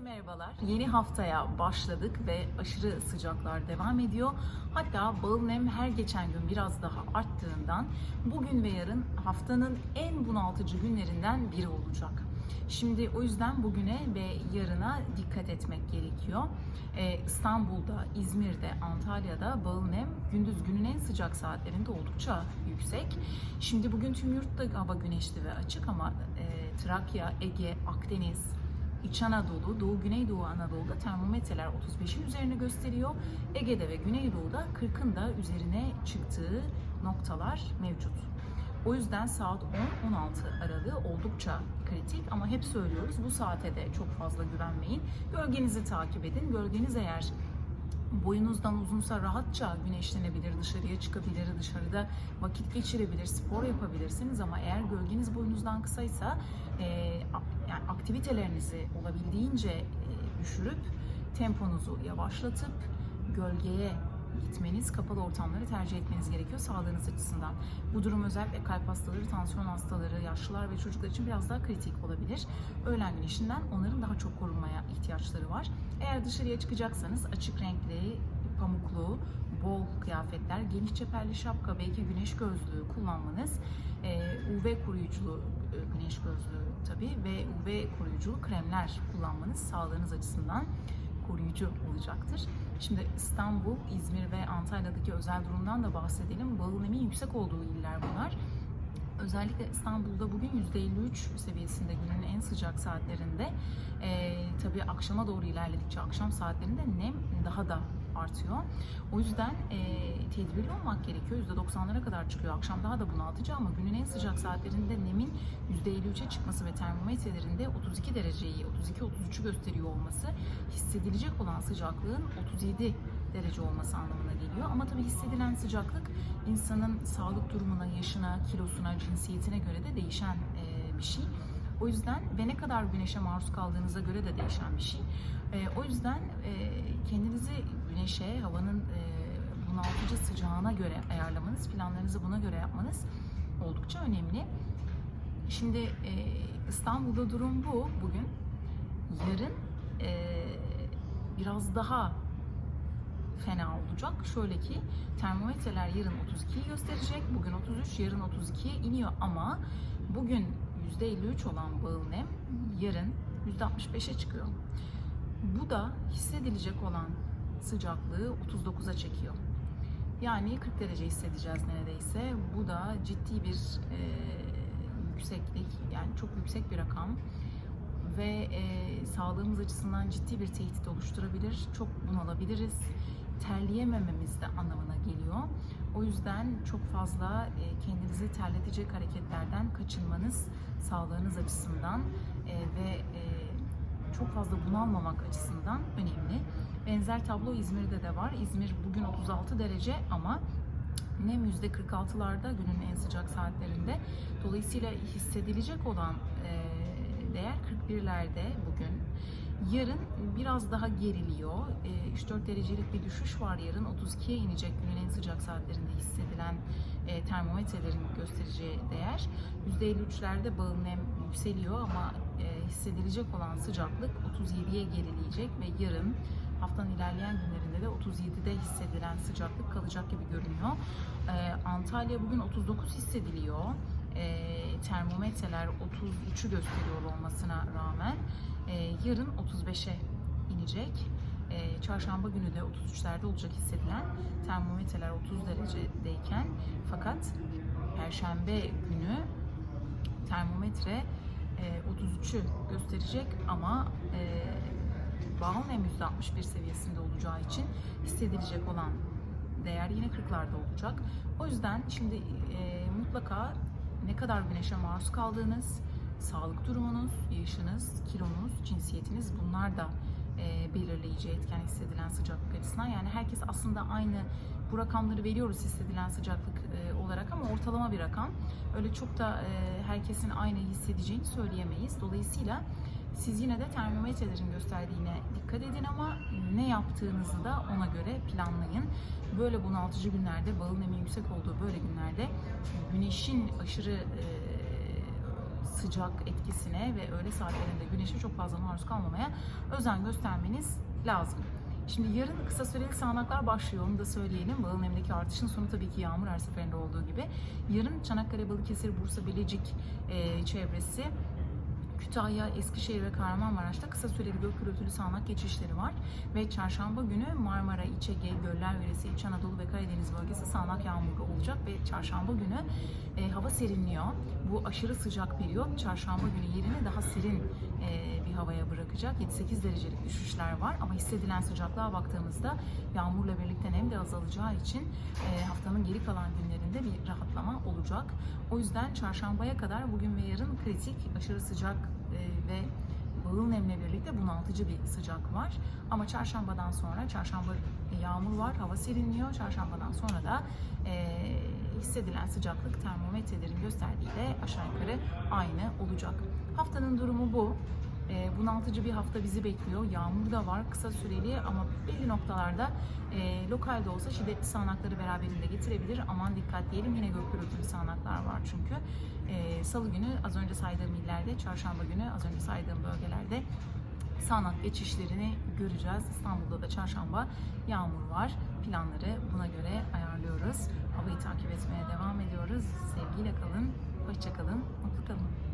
Herkese merhabalar. Yeni haftaya başladık ve aşırı sıcaklar devam ediyor. Hatta bağıl nem her geçen gün biraz daha arttığından bugün ve yarın haftanın en bunaltıcı günlerinden biri olacak. Şimdi o yüzden bugüne ve yarına dikkat etmek gerekiyor. Ee, İstanbul'da, İzmir'de, Antalya'da bağıl nem gündüz günün en sıcak saatlerinde oldukça yüksek. Şimdi bugün tüm yurtta hava güneşli ve açık ama e, Trakya, Ege, Akdeniz, İç Anadolu, Doğu Güneydoğu Anadolu'da termometreler 35'in üzerine gösteriyor. Ege'de ve Güneydoğu'da 40'ın da üzerine çıktığı noktalar mevcut. O yüzden saat 10-16 aralığı oldukça kritik ama hep söylüyoruz bu saate de çok fazla güvenmeyin. Gölgenizi takip edin. Gölgeniz eğer boyunuzdan uzunsa rahatça güneşlenebilir, dışarıya çıkabilir, dışarıda vakit geçirebilir, spor yapabilirsiniz ama eğer gölgeniz boyunuzdan kısaysa e, yani aktivitelerinizi olabildiğince e, düşürüp temponuzu yavaşlatıp gölgeye gitmeniz, kapalı ortamları tercih etmeniz gerekiyor sağlığınız açısından. Bu durum özellikle kalp hastaları, tansiyon hastaları, yaşlılar ve çocuklar için biraz daha kritik olabilir. Öğlen güneşinden onların daha çok korunmaya ihtiyaçları var. Eğer dışarıya çıkacaksanız açık renkli, pamuklu, bol kıyafetler, geniş çeperli şapka, belki güneş gözlüğü kullanmanız, e, UV koruyuculu e, güneş gözlüğü tabii ve UV koruyuculu kremler kullanmanız sağlığınız açısından koruyucu olacaktır. Şimdi İstanbul, İzmir ve Antalya'daki özel durumdan da bahsedelim. Bağıl nemin yüksek olduğu iller bunlar. Özellikle İstanbul'da bugün %53 seviyesinde günün en sıcak saatlerinde. Ee, tabii akşama doğru ilerledikçe akşam saatlerinde nem daha da artıyor. O yüzden e, tedbirli olmak gerekiyor. %90'lara kadar çıkıyor. Akşam daha da bunaltıcı ama günün en sıcak saatlerinde nemin %53'e çıkması ve termometrelerinde 32 dereceyi, 32-33'ü gösteriyor olması hissedilecek olan sıcaklığın 37 derece olması anlamına geliyor. Ama tabii hissedilen sıcaklık insanın sağlık durumuna, yaşına, kilosuna, cinsiyetine göre de değişen e, bir şey. O yüzden ve ne kadar güneşe maruz kaldığınıza göre de değişen bir şey. E, o yüzden e, kendinizi güneşe, havanın e, bunaltıcı sıcağına göre ayarlamanız, planlarınızı buna göre yapmanız oldukça önemli. Şimdi e, İstanbul'da durum bu bugün. Yarın e, biraz daha fena olacak. Şöyle ki termometreler yarın 32'yi gösterecek. Bugün 33, yarın 32'ye iniyor ama bugün %53 olan bağıl nem yarın %65'e çıkıyor. Bu da hissedilecek olan sıcaklığı 39'a çekiyor. Yani 40 derece hissedeceğiz neredeyse. Bu da ciddi bir e, yükseklik, yani çok yüksek bir rakam ve e, sağlığımız açısından ciddi bir tehdit oluşturabilir. Çok bunalabiliriz. Terleyemememiz de anlamına geliyor. O yüzden çok fazla e, kendinizi terletecek hareketlerden kaçınmanız sağlığınız açısından e, ve e, çok fazla bunalmamak açısından önemli. Benzer tablo İzmir'de de var. İzmir bugün 36 derece ama nem %46'larda günün en sıcak saatlerinde. Dolayısıyla hissedilecek olan değer 41'lerde bugün. Yarın biraz daha geriliyor. E, 3-4 derecelik bir düşüş var yarın. 32'ye inecek günün en sıcak saatlerinde hissedilen e, termometrelerin göstereceği değer. %53'lerde bağım nem yükseliyor ama e, hissedilecek olan sıcaklık 37'ye gerileyecek ve yarın haftanın ilerleyen günlerinde de 37'de hissedilen sıcaklık kalacak gibi görünüyor. Antalya bugün 39 hissediliyor. Ee, termometreler 33'ü gösteriyor olmasına rağmen ee, yarın 35'e inecek. Ee, çarşamba günü de 33'lerde olacak hissedilen termometreler 30 derecedeyken fakat perşembe günü termometre e, 33'ü gösterecek ama e, bağıl nem %61 seviyesinde olacağı için hissedilecek olan değer yine 40'larda olacak. O yüzden şimdi e, mutlaka ne kadar güneşe maruz kaldığınız, sağlık durumunuz, yaşınız, kilonuz, cinsiyetiniz bunlar da e, belirleyici etken hissedilen sıcaklık açısından. Yani herkes aslında aynı bu rakamları veriyoruz hissedilen sıcaklık e, olarak ama ortalama bir rakam. Öyle çok da e, herkesin aynı hissedeceğini söyleyemeyiz. Dolayısıyla siz yine de termometrelerin gösterdiğine dikkat edin ama ne yaptığınızı da ona göre planlayın. Böyle bunaltıcı günlerde, bağıl nemin yüksek olduğu böyle günlerde güneşin aşırı e, sıcak etkisine ve öğle saatlerinde güneşe çok fazla maruz kalmamaya özen göstermeniz lazım. Şimdi yarın kısa süreli sağanaklar başlıyor onu da söyleyelim. Bağıl nemdeki artışın sonu tabii ki yağmur her seferinde olduğu gibi. Yarın Çanakkale, Balıkesir, Bursa, Bilecik e, çevresi Kütahya, Eskişehir ve Kahramanmaraş'ta kısa süreli gök gürültülü sağanak geçişleri var. Ve çarşamba günü Marmara, İç Ege, Göller Yöresi, İç Anadolu ve Karadeniz bölgesi sağanak yağmurlu olacak. Ve çarşamba günü e, hava serinliyor. Bu aşırı sıcak periyot çarşamba günü yerine daha serin e, bir havaya bırakacak. 7-8 derecelik düşüşler var ama hissedilen sıcaklığa baktığımızda yağmurla birlikte nem de azalacağı için e, haftanın geri kalan günlerinde bir rahatlama olacak. O yüzden çarşambaya kadar bugün ve yarın kritik aşırı sıcak e, ve bağıl nemle birlikte bunaltıcı bir sıcak var. Ama çarşambadan sonra, çarşamba yağmur var, hava serinliyor. Çarşambadan sonra da e, hissedilen sıcaklık termometrelerin gösterdiğiyle aşağı yukarı aynı olacak. Haftanın durumu bu. E, bunaltıcı bir hafta bizi bekliyor. Yağmur da var kısa süreli ama belli noktalarda e, lokal olsa şiddetli sağanakları beraberinde getirebilir. Aman dikkat diyelim yine gök gürültülü sağanaklar var çünkü. E, Salı günü az önce saydığım illerde, çarşamba günü az önce saydığım bölgelerde sağanak geçişlerini göreceğiz. İstanbul'da da çarşamba yağmur var. Planları buna göre ayarlıyoruz. Havayı takip etmeye devam ediyoruz. Sevgiyle kalın, hoşça kalın, mutlu kalın.